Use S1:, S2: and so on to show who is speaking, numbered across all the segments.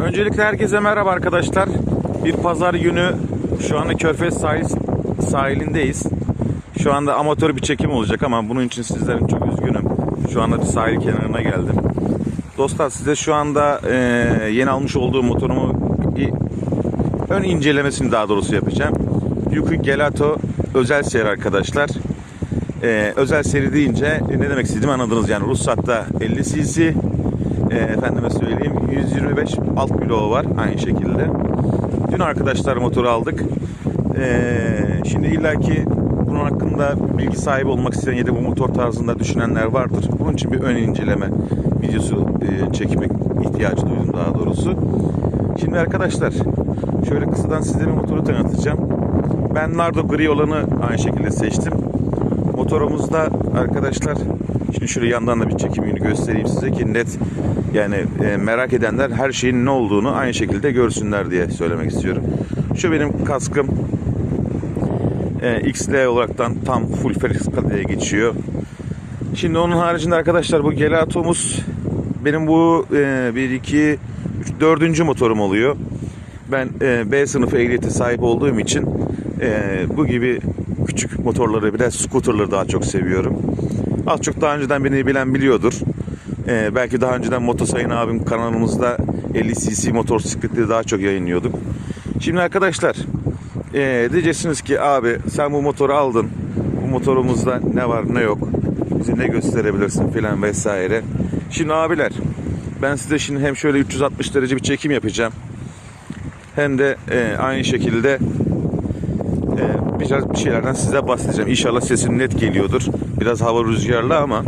S1: Öncelikle herkese merhaba arkadaşlar. Bir pazar günü şu anda Körfez sahil, sahilindeyiz. Şu anda amatör bir çekim olacak ama bunun için sizlerin çok üzgünüm. Şu anda bir sahil kenarına geldim. Dostlar size şu anda e, yeni almış olduğum motorumu bir ön incelemesini daha doğrusu yapacağım. Yuki Gelato özel seri arkadaşlar. E, özel seri deyince e, ne demek istediğimi anladınız yani ruhsatta 50 cc e, efendime söyleyeyim 125 alt bloğu var aynı şekilde. Dün arkadaşlar motoru aldık. E, şimdi illaki bunun hakkında bilgi sahibi olmak isteyen ya da bu motor tarzında düşünenler vardır. Bunun için bir ön inceleme videosu e, çekmek ihtiyacı duydum daha doğrusu. Şimdi arkadaşlar şöyle kısadan size bir motoru tanıtacağım. Ben Nardo gri olanı aynı şekilde seçtim. Motorumuzda arkadaşlar şimdi şöyle yandan da bir çekimini göstereyim size ki net yani e, merak edenler her şeyin ne olduğunu aynı şekilde görsünler diye söylemek istiyorum. Şu benim kaskım e, XL olaraktan tam full Felix kadeye geçiyor. Şimdi onun haricinde arkadaşlar bu Gelato'muz benim bu e, 1 2 3 4. motorum oluyor. Ben e, B sınıfı ehliyeti sahip olduğum için e, bu gibi küçük motorları bir de scooterları daha çok seviyorum. Az çok daha önceden beni bilen biliyordur. E, belki daha önceden Motosayın abim kanalımızda 50 cc motosikletleri daha çok yayınlıyorduk. Şimdi arkadaşlar e, diyeceksiniz ki abi sen bu motoru aldın. Bu motorumuzda ne var ne yok. Bize ne gösterebilirsin filan vesaire. Şimdi abiler ben size şimdi hem şöyle 360 derece bir çekim yapacağım. Hem de e, aynı şekilde e, biraz bir şeylerden size bahsedeceğim. İnşallah sesim net geliyordur. Biraz hava rüzgarlı ama.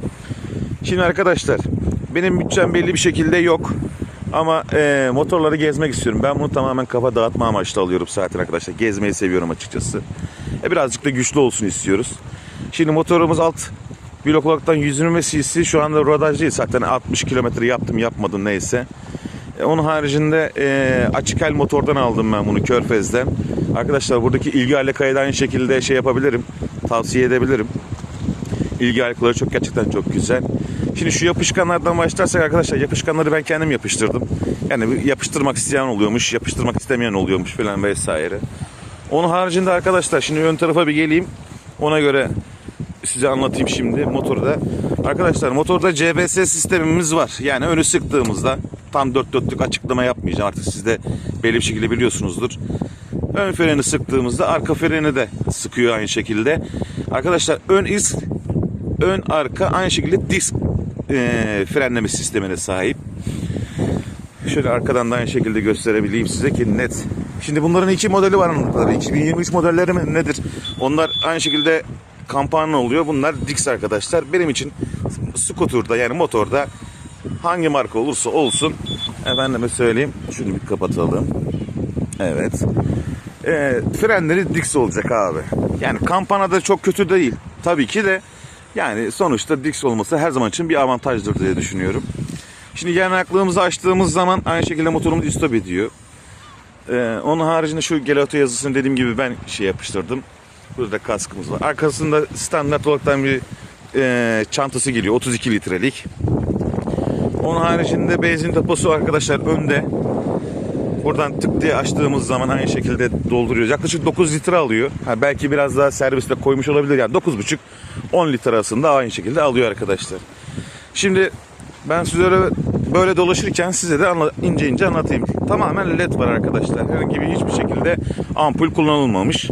S1: Şimdi arkadaşlar benim bütçem belli bir şekilde yok. Ama e, motorları gezmek istiyorum. Ben bunu tamamen kafa dağıtma amaçlı alıyorum zaten arkadaşlar. Gezmeyi seviyorum açıkçası. E, birazcık da güçlü olsun istiyoruz. Şimdi motorumuz alt blok olaraktan 120 cc şu anda rodaj değil. Zaten 60 kilometre yaptım yapmadım neyse. E, Onun haricinde e, açık el motordan aldım ben bunu Körfez'den. Arkadaşlar buradaki ilgi alakayı da aynı şekilde şey yapabilirim. Tavsiye edebilirim. İlgi alakaları çok gerçekten çok güzel. Şimdi şu yapışkanlardan başlarsak arkadaşlar yapışkanları ben kendim yapıştırdım. Yani yapıştırmak isteyen oluyormuş, yapıştırmak istemeyen oluyormuş falan vesaire. Onun haricinde arkadaşlar şimdi ön tarafa bir geleyim. Ona göre size anlatayım şimdi motoru da. Arkadaşlar motorda CBS sistemimiz var. Yani önü sıktığımızda tam dört dörtlük açıklama yapmayacağım. Artık siz de belli bir şekilde biliyorsunuzdur. Ön freni sıktığımızda arka freni de sıkıyor aynı şekilde. Arkadaşlar ön iz ön arka aynı şekilde disk e, frenleme sistemine sahip. Şöyle arkadan da aynı şekilde gösterebileyim size ki net. Şimdi bunların iki modeli var anlattılar. 2023 modelleri mi nedir? Onlar aynı şekilde kampanya oluyor. Bunlar Dix arkadaşlar. Benim için scooter'da yani motorda hangi marka olursa olsun efendime söyleyeyim. Şunu bir kapatalım. Evet. E, frenleri Dix olacak abi. Yani kampanada çok kötü değil. Tabii ki de yani sonuçta Dix olması her zaman için bir avantajdır diye düşünüyorum. Şimdi yanaklığımızı açtığımız zaman aynı şekilde motorumuz istop ediyor. Ee, onun haricinde şu Gelato yazısını dediğim gibi ben şey yapıştırdım. Burada kaskımız var. Arkasında standart olarak bir e, çantası geliyor. 32 litrelik. Onun haricinde benzin deposu arkadaşlar önde. Buradan tık diye açtığımız zaman aynı şekilde dolduruyoruz. Yaklaşık 9 litre alıyor. Ha, belki biraz daha serviste koymuş olabilir. Yani 9,5 10 litre arasında aynı şekilde alıyor arkadaşlar. Şimdi ben size öyle böyle dolaşırken size de ince ince anlatayım. Tamamen led var arkadaşlar. Herhangi bir hiçbir şekilde ampul kullanılmamış.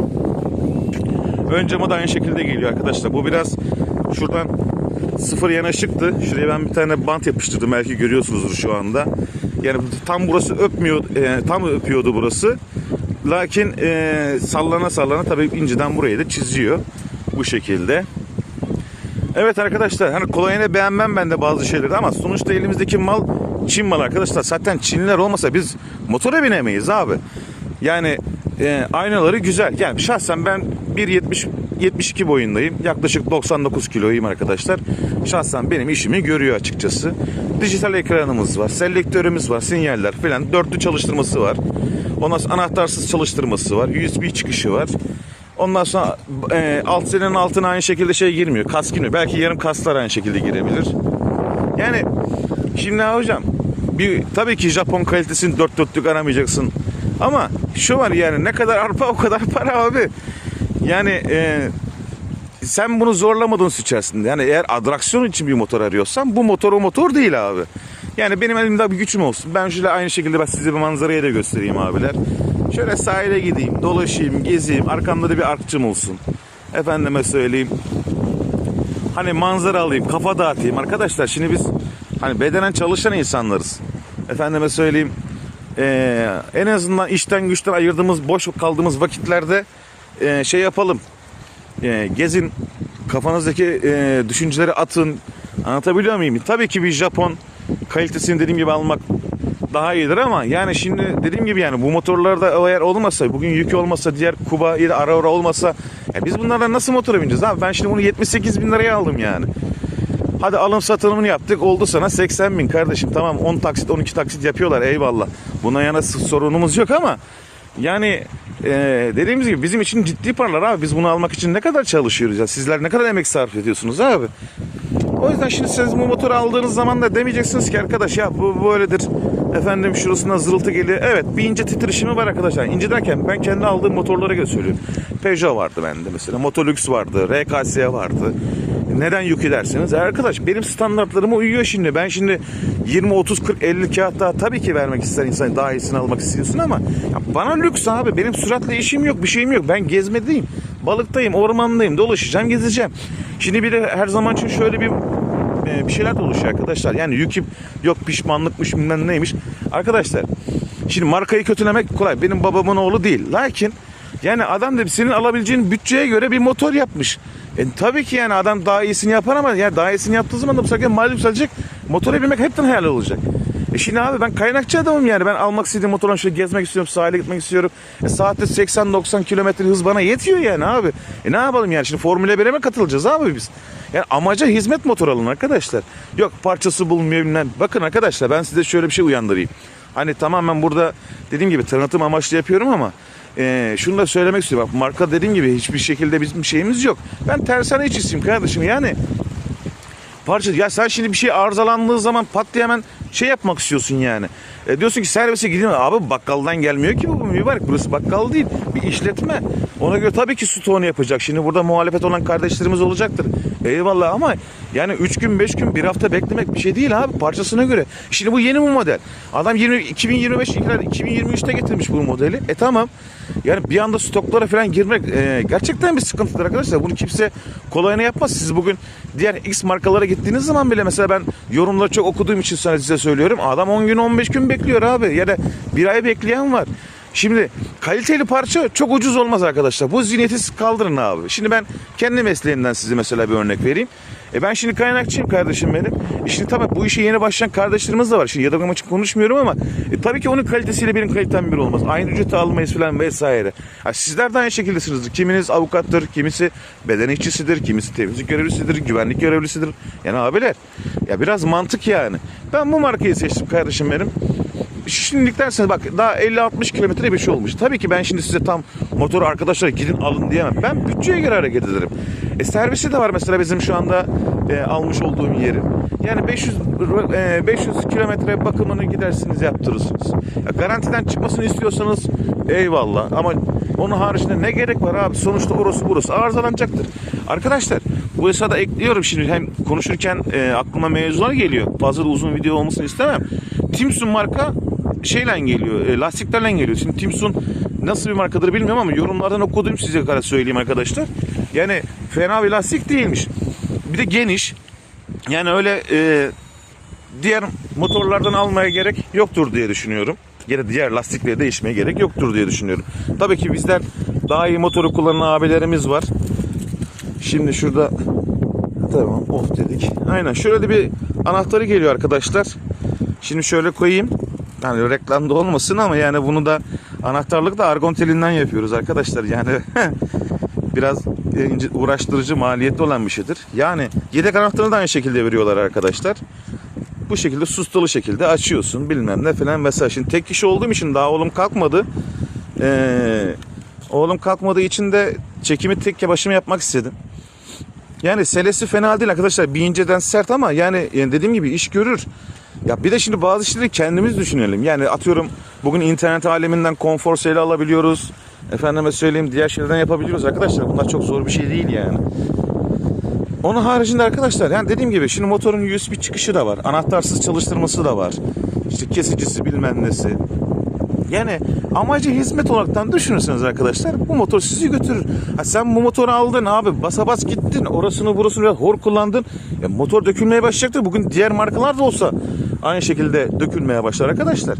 S1: Ön cama da aynı şekilde geliyor arkadaşlar. Bu biraz şuradan sıfır yanaşıktı. Şuraya ben bir tane bant yapıştırdım. Belki görüyorsunuzdur şu anda. Yani tam burası öpmüyor, e, tam öpüyordu burası. Lakin e, sallana sallana tabii inceden burayı da çiziyor. Bu şekilde. Evet arkadaşlar hani kolayını beğenmem ben de bazı şeyleri ama sonuçta elimizdeki mal Çin malı arkadaşlar. Zaten Çinliler olmasa biz motora binemeyiz abi. Yani e, aynaları güzel. Yani şahsen ben 1.70 72 boyundayım. Yaklaşık 99 kiloyum arkadaşlar. Şahsen benim işimi görüyor açıkçası. Dijital ekranımız var. Selektörümüz var. Sinyaller falan. Dörtlü çalıştırması var. Ondan sonra anahtarsız çalıştırması var. USB çıkışı var. Ondan sonra e, alt senenin altına aynı şekilde şey girmiyor. Kask girmiyor. Belki yarım kaslar aynı şekilde girebilir. Yani şimdi hocam bir tabii ki Japon kalitesini dört dörtlük aramayacaksın. Ama şu var yani ne kadar arpa o kadar para abi. Yani e, sen bunu zorlamadığın içerisinde. Yani eğer atraksiyon için bir motor arıyorsan bu motor o motor değil abi. Yani benim elimde bir gücüm olsun. Ben şöyle aynı şekilde ben size bir manzarayı da göstereyim abiler. Şöyle sahile gideyim, dolaşayım, gezeyim. Arkamda da bir arkçım olsun. Efendime söyleyeyim. Hani manzara alayım, kafa dağıtayım. Arkadaşlar şimdi biz hani bedenen çalışan insanlarız. Efendime söyleyeyim. eee, en azından işten güçten ayırdığımız, boş kaldığımız vakitlerde eee, şey yapalım. Eee, gezin, kafanızdaki eee, düşünceleri atın. Anlatabiliyor muyum? Tabii ki bir Japon kalitesini dediğim gibi almak daha iyidir ama yani şimdi dediğim gibi yani bu motorlarda eğer olmasa bugün yükü olmasa diğer Kuba ya da Aurora olmasa ya biz bunlardan nasıl motora bineceğiz abi ben şimdi bunu 78 bin liraya aldım yani. Hadi alım satımını yaptık oldu sana 80 bin kardeşim tamam 10 taksit 12 taksit yapıyorlar eyvallah. Buna yana sorunumuz yok ama yani e, dediğimiz gibi bizim için ciddi paralar abi biz bunu almak için ne kadar çalışıyoruz ya sizler ne kadar emek sarf ediyorsunuz abi. O yüzden şimdi siz bu motoru aldığınız zaman da demeyeceksiniz ki arkadaş ya bu böyledir. Efendim şurasına zırıltı geliyor. Evet bir ince titreşimi var arkadaşlar. İnce derken ben kendi aldığım motorlara göre söylüyorum. Peugeot vardı bende mesela. Motolux vardı. RKS vardı. Neden yük dersiniz? E arkadaş benim standartlarıma uyuyor şimdi. Ben şimdi 20, 30, 40, 50 kağıt daha tabii ki vermek ister insan daha iyisini almak istiyorsun ama ya bana lüks abi. Benim süratle işim yok, bir şeyim yok. Ben gezmedeyim. Balıktayım, ormandayım, dolaşacağım, gezeceğim. Şimdi bir de her zaman için şöyle bir e, bir şeyler de oluşuyor arkadaşlar. Yani yüküm yok pişmanlıkmış bilmem neymiş. Arkadaşlar şimdi markayı kötülemek kolay. Benim babamın oğlu değil. Lakin yani adam da senin alabileceğin bütçeye göre bir motor yapmış. E, tabii ki yani adam daha iyisini yapar ama yani daha iyisini yaptığı zaman da bu sefer mal yükselecek. Motora binmek hepten hayal olacak. E şimdi abi ben kaynakçı adamım yani. Ben almak istediğim motorla şöyle gezmek istiyorum, sahile gitmek istiyorum. E saatte 80-90 kilometre hız bana yetiyor yani abi. E ne yapalım yani şimdi Formula 1'e mi katılacağız abi biz? Yani amaca hizmet motor alın arkadaşlar. Yok parçası bulunmuyor bilmem. Bakın arkadaşlar ben size şöyle bir şey uyandırayım. Hani tamamen burada dediğim gibi tanıtım amaçlı yapıyorum ama e, şunu da söylemek istiyorum. Bak marka dediğim gibi hiçbir şekilde bizim şeyimiz yok. Ben tersane işçisiyim kardeşim yani parça ya sen şimdi bir şey arızalandığı zaman pat diye hemen şey yapmak istiyorsun yani. E diyorsun ki servise gideyim abi bakkaldan gelmiyor ki bu mübarek burası bakkal değil bir işletme. Ona göre tabii ki stoğunu yapacak. Şimdi burada muhalefet olan kardeşlerimiz olacaktır. Eyvallah ama yani 3 gün 5 gün bir hafta beklemek bir şey değil abi parçasına göre. Şimdi bu yeni bir model. Adam 20, 2025 2023'te getirmiş bu modeli. E tamam. Yani bir anda stoklara falan girmek e, gerçekten bir sıkıntıdır arkadaşlar. Bunu kimse kolayına yapmaz. Siz bugün diğer X markalara gittiğiniz zaman bile mesela ben yorumları çok okuduğum için size söylüyorum. Adam 10 gün 15 gün bekliyor abi. Ya da bir ay bekleyen var. Şimdi kaliteli parça çok ucuz olmaz arkadaşlar. Bu zihniyeti kaldırın abi. Şimdi ben kendi mesleğimden size mesela bir örnek vereyim. E ben şimdi kaynakçıyım kardeşim benim. E şimdi tabii bu işe yeni başlayan kardeşlerimiz de var. Şimdi yadırgamak için konuşmuyorum ama e tabii ki onun kalitesiyle benim kalitem bir olmaz. Aynı ücreti almayız falan vesaire. Ha, sizler de aynı şekildesinizdir. Kiminiz avukattır, kimisi beden işçisidir, kimisi temizlik görevlisidir, güvenlik görevlisidir. Yani abiler ya biraz mantık yani. Ben bu markayı seçtim kardeşim benim şimdilik derseniz bak daha 50-60 kilometre bir şey olmuş. Tabii ki ben şimdi size tam motoru arkadaşlar gidin alın diyemem. Ben bütçeye göre hareket ederim. E servisi de var mesela bizim şu anda e, almış olduğum yerin. Yani 500 e, 500 kilometre bakımını gidersiniz yaptırırsınız. Ya garantiden çıkmasını istiyorsanız eyvallah ama onun haricinde ne gerek var abi? Sonuçta orası burası arızalanacaktır. Arkadaşlar bu esada ekliyorum şimdi hem konuşurken e, aklıma mevzular geliyor. Fazla uzun video olmasını istemem. Timsun marka şeyle geliyor, e, lastiklerle geliyor. Şimdi Timsun nasıl bir markadır bilmiyorum ama yorumlardan okuduğum size kadar söyleyeyim arkadaşlar. Yani fena bir lastik değilmiş. Bir de geniş. Yani öyle e, diğer motorlardan almaya gerek yoktur diye düşünüyorum. Ya da diğer lastikleri değişmeye gerek yoktur diye düşünüyorum. Tabii ki bizden daha iyi motoru kullanan abilerimiz var. Şimdi şurada tamam off dedik. Aynen şöyle de bir anahtarı geliyor arkadaşlar. Şimdi şöyle koyayım. Yani reklamda olmasın ama yani bunu da anahtarlık da argon telinden yapıyoruz arkadaşlar. Yani biraz uğraştırıcı maliyetli olan bir şeydir. Yani yedek anahtarını da aynı şekilde veriyorlar arkadaşlar. Bu şekilde sustalı şekilde açıyorsun bilmem ne falan mesela. Şimdi tek kişi olduğum için daha oğlum kalkmadı. Ee, oğlum kalkmadığı için de çekimi tek başıma yapmak istedim. Yani selesi fena değil arkadaşlar. Bir inceden sert ama yani, yani dediğim gibi iş görür. Ya bir de şimdi bazı şeyleri kendimiz düşünelim. Yani atıyorum bugün internet aleminden konfor seli alabiliyoruz. Efendime söyleyeyim diğer şeylerden yapabiliyoruz arkadaşlar. Bunlar çok zor bir şey değil yani. Onun haricinde arkadaşlar yani dediğim gibi şimdi motorun USB çıkışı da var. Anahtarsız çalıştırması da var. İşte kesicisi bilmem nesi. Yani amacı hizmet olaraktan düşünürseniz arkadaşlar bu motor sizi götürür. Ha sen bu motoru aldın abi basa bas gittin orasını burasını biraz hor kullandın. E, motor dökülmeye başlayacaktır. Bugün diğer markalar da olsa aynı şekilde dökülmeye başlar arkadaşlar.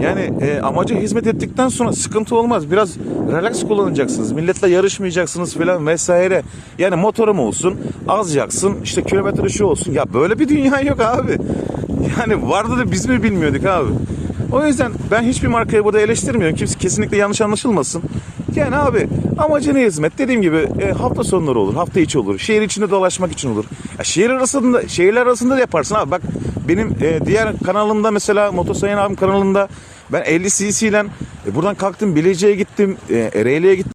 S1: Yani e, amaca hizmet ettikten sonra sıkıntı olmaz. Biraz relax kullanacaksınız. Milletle yarışmayacaksınız falan vesaire. Yani motorum olsun, az yaksın, işte kilometre şu olsun. Ya böyle bir dünya yok abi. Yani vardı da biz mi bilmiyorduk abi. O yüzden ben hiçbir markayı burada eleştirmiyorum. Kimse kesinlikle yanlış anlaşılmasın. Yani abi amacına hizmet dediğim gibi e, hafta sonları olur, hafta içi olur. Şehir içinde dolaşmak için olur. Ya şehir arasında, şehirler arasında da yaparsın abi. Bak benim e, diğer kanalımda mesela Motosayın abim kanalında ben 50 cc ile e, buradan kalktım Bilecik'e gittim, e, Ereğli'ye gittim.